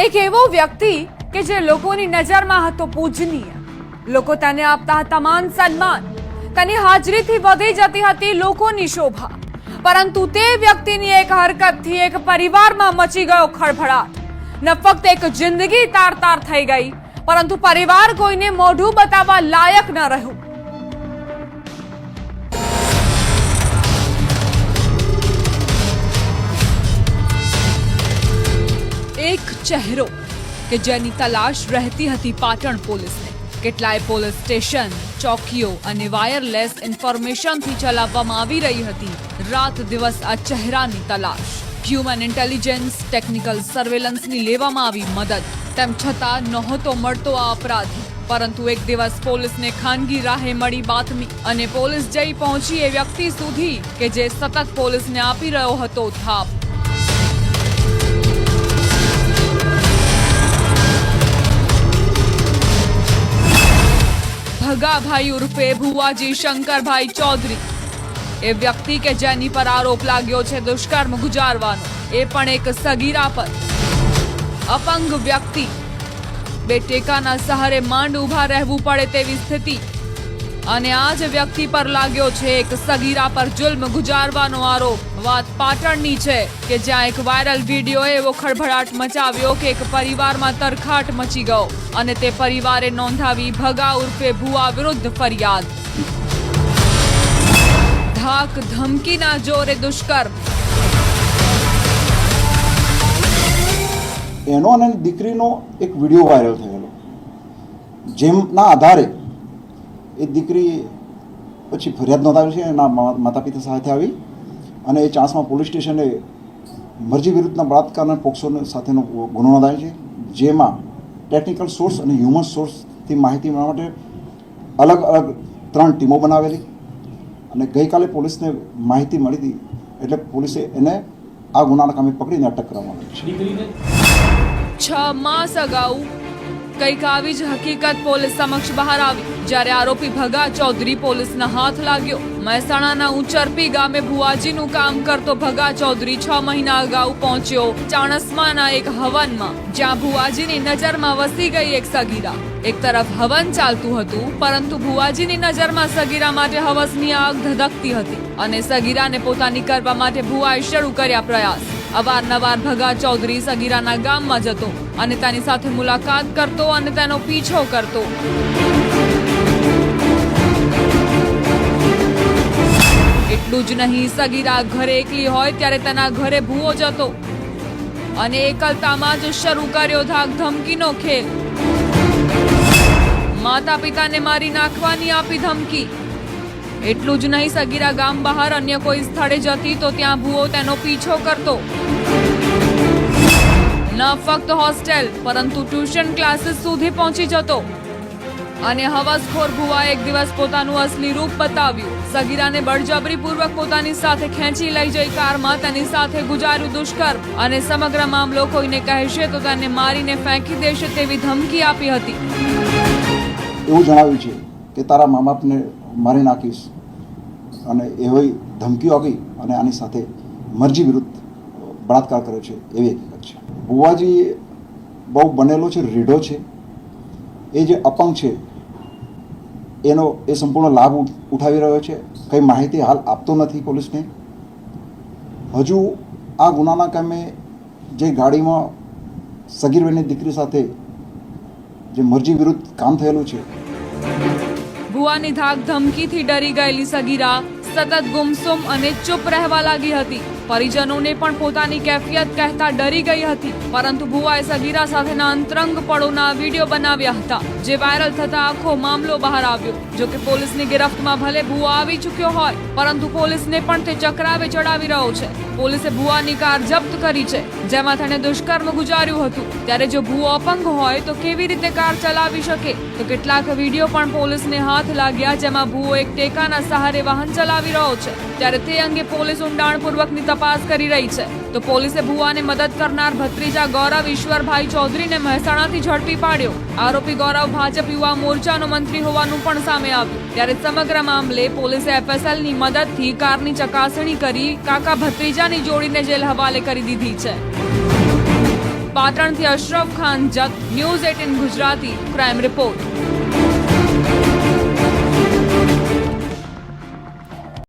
એક એવો વ્યક્તિ કે જે લોકોની નજરમાં હતો પૂજનીય. લોકો તેને આપતા હતા માન સન્માન. તેની હાજરીથી વધી જતી હતી લોકોની શોભા. પરંતુ તે વ્યક્તિની એક હરકતથી એક પરિવારમાં મચી ગયો ખળભળાટ. ન ફક્ત એક જિંદગી તાર તાર થઈ ગઈ, પરંતુ પરિવાર કોઈને મોઢું બતાવવા લાયક ન રહ્યું. એક ચહેરો કે જેની તલાશ રહેતી હતી પાટણ પોલીસને. કેટલાય પોલીસ સ્ટેશન, ચોકીઓ અને વાયરલેસ ઇન્ફોર્મેશનથી ચલાવવામાં આવી રહી હતી. રાત દિવસ આ ચહેરાની તલાશ. હ્યુમન ઇન્ટેલિજન્સ, ટેકનિકલ સર્વેલન્સની લેવામાં આવી મદદ. તેમ છતાં નહોતો મળતો આ અપરાધી. પરંતુ એક દિવસ પોલીસને ખાનગી રાહે મળી બાતમી અને પોલીસ જઈ પહોંચી એ વ્યક્તિ સુધી કે જે સતત પોલીસને આપી રહ્યો હતો થાપ. ભગાભાઈ ઉર્ફે ભુવાજી શંકરભાઈ ચૌધરી એ વ્યક્તિ કે જેની પર આરોપ લાગ્યો છે દુષ્કર્મ ગુજારવાનો એ પણ એક સગીરા પર અપંગ વ્યક્તિ બે ટેકાના સહારે માંડ ઊભા રહેવું પડે તેવી સ્થિતિ અને આ જ વ્યક્તિ પર લાગ્યો છે એક સગીરા પર જુલ્મ ગુજારવાનો આરોપ વાત પાટણની છે કે જ્યાં એક વાયરલ વીડિયો એવો ખળભળાટ મચાવ્યો કે એક પરિવારમાં તરખાટ મચી ગયો અને તે પરિવારે નોંધાવી ભગા ઉર્ફે ભુવા વિરુદ્ધ ફરિયાદ. ધાક ધમકીના જોરે દુષ્કર્મ. એનો અને દીકરીનો એક વીડિયો વાયરલ થયેલો. જેમના આધારે એ દીકરી પછી ફરિયાદ નોંધાવી છે એના માતા પિતા સાથે આવી અને એ ચાંસમાં પોલીસ સ્ટેશને મરજી વિરુદ્ધના બળાત્કારના પોક્સો સાથેનો ગુનો નોંધાય છે, જેમાં ટેકનિકલ સોર્સ અને હ્યુમન સોર્સથી માહિતી મેળવવા માટે અલગ અલગ ત્રણ ટીમો બનાવેલી અને ગઈકાલે પોલીસને માહિતી મળી હતી, એટલે પોલીસે એને આ ગુનાના કામે પકડીને અટક કરવામાં આવી છે. છ માસ અગાઉ કંઈક આવી જ હકીકત પોલીસ સમક્ષ બહાર આવી. જ્યારે આરોપી ભગા ચૌધરી પોલીસના હાથ લાગ્યો. મહેસાણાના ઉંચરપી ગામે ભુવાજીનું કામ કરતો ભગા ચૌધરી છ મહિના અગાઉ પહોંચ્યો ચાણસમાના એક હવનમાં, જ્યાં ભુવાજીની નજરમાં વસી ગઈ એક સગીરા. એક તરફ હવન ચાલતું હતું, પરંતુ ભુવાજીની નજરમાં સગીરા માટે હવસની આગ ધધકતી હતી અને સગીરાને પોતાની કરવા માટે ભુવાએ શરૂ કર્યા પ્રયાસ. અવારનવાર ભગા ચૌધરી સગીરાના ગામમાં જતો અને તેની સાથે મુલાકાત કરતો અને તેનો પીછો કરતો. એટલું જ નહીં, સગીરા ઘરે એકલી હોય ત્યારે તેના ઘરે ભૂવો જતો અને એકલતામાં જ શરૂ કર્યો ધાક ધમકીનો ખેલ. માતા પિતાને મારી નાખવાની આપી ધમકી. એટલું જ નહીં, સગીરા ગામ બહાર અન્ય કોઈ સ્થળે જતી તો ત્યાં ભૂવો તેનો પીછો કરતો. ન ફક્ત હોસ્ટેલ, પરંતુ ટ્યુશન ક્લાસીસ સુધી પહોંચી જતો. અને હવસખોર ભુવાએ એક દિવસ પોતાનું અસલી રૂપ બતાવ્યું. સગીરાને બળજબરીપૂર્વક પોતાની સાથે ખેંચી લઈ જઈ કારમાં તેની સાથે ગુજાર્યું દુષ્કર્મ અને સમગ્ર મામલો કોઈને કહેશે તો તેને મારીને ફેંકી દેશે તેવી ધમકી આપી હતી. એવું જણાવ્યું છે કે તારા મા બાપને મારી નાખીશ. અને એવી ધમકીઓ આપી અને આની સાથે મરજી વિરુદ્ધ બળાત્કાર કર્યો છે, એવી હકીકત છે. ભુવાજી બહુ બનેલો છે, રીઢો છે. એ જે અપંગ છે, એનો એ સંપૂર્ણ લાભ ઉઠાવી રહ્યો છે. કંઈ માહિતી હાલ આપતો નથી પોલીસને. હજુ આ ગુનાના કામે જે ગાડીમાં સગીરબેનની દીકરી સાથે જે મરજી વિરુદ્ધ કામ થયેલું છે ભુવાની ધાક ધમકીથી ડરી ગયેલી સગીરા સતત ગુમસુમ અને ચૂપ રહેવા લાગી હતી. પરિજનોને પણ પોતાની કેફિયત કહેતા ડરી ગઈ હતી, પરંતુ ભુવાએ સગીરા સાથેના અંતરંગ પળોના વીડિયો બનાવ્યા હતા, જે વાયરલ થતા આખો મામલો બહાર આવ્યો. જો કે પોલીસની ગિરફ્તમાં ભલે ભુવા આવી ચૂક્યો હોય, પરંતુ પોલીસને પણ તે ચક્રાવે ચડાવી રહ્યો છે. પોલીસે ભુવાની કાર જપ્ત કરી છે, જેમાં તેણે દુષ્કર્મ ગુજાર્યું હતું. ત્યારે જો ભુવો અપંગ હોય તો કેવી રીતે કાર ચલાવી શકે? તો કેટલાક વીડિયો પણ પોલીસને હાથ લાગ્યા, જેમાં ભુવો એક ટેકાના સહારે વાહન ચલાવી રહ્યો છે. ત્યારે તે અંગે પોલીસ ઊંડાણપૂર્વકની તપાસ કરી રહી છે. તો પોલીસે ભુવાને મદદ કરનાર ભત્રીજા ગૌરવ ઈશ્વરભાઈ ચૌધરીને મહેસાણાથી ઝડપી પાડ્યો. આરોપી ગૌરવ ભાજપ યુવા મોરચાનો મંત્રી હોવાનું પણ સામે આવ્યું. ત્યારે સમગ્ર મામલે પોલીસે એફએસએલની મદદથી કારની ચકાસણી કરી કાકા ભત્રીજાની જોડીને જેલ હવાલે કરી દીધી છે. પાટણથી અશરફ ખાન, જત news eighteen Gujarati, crime report.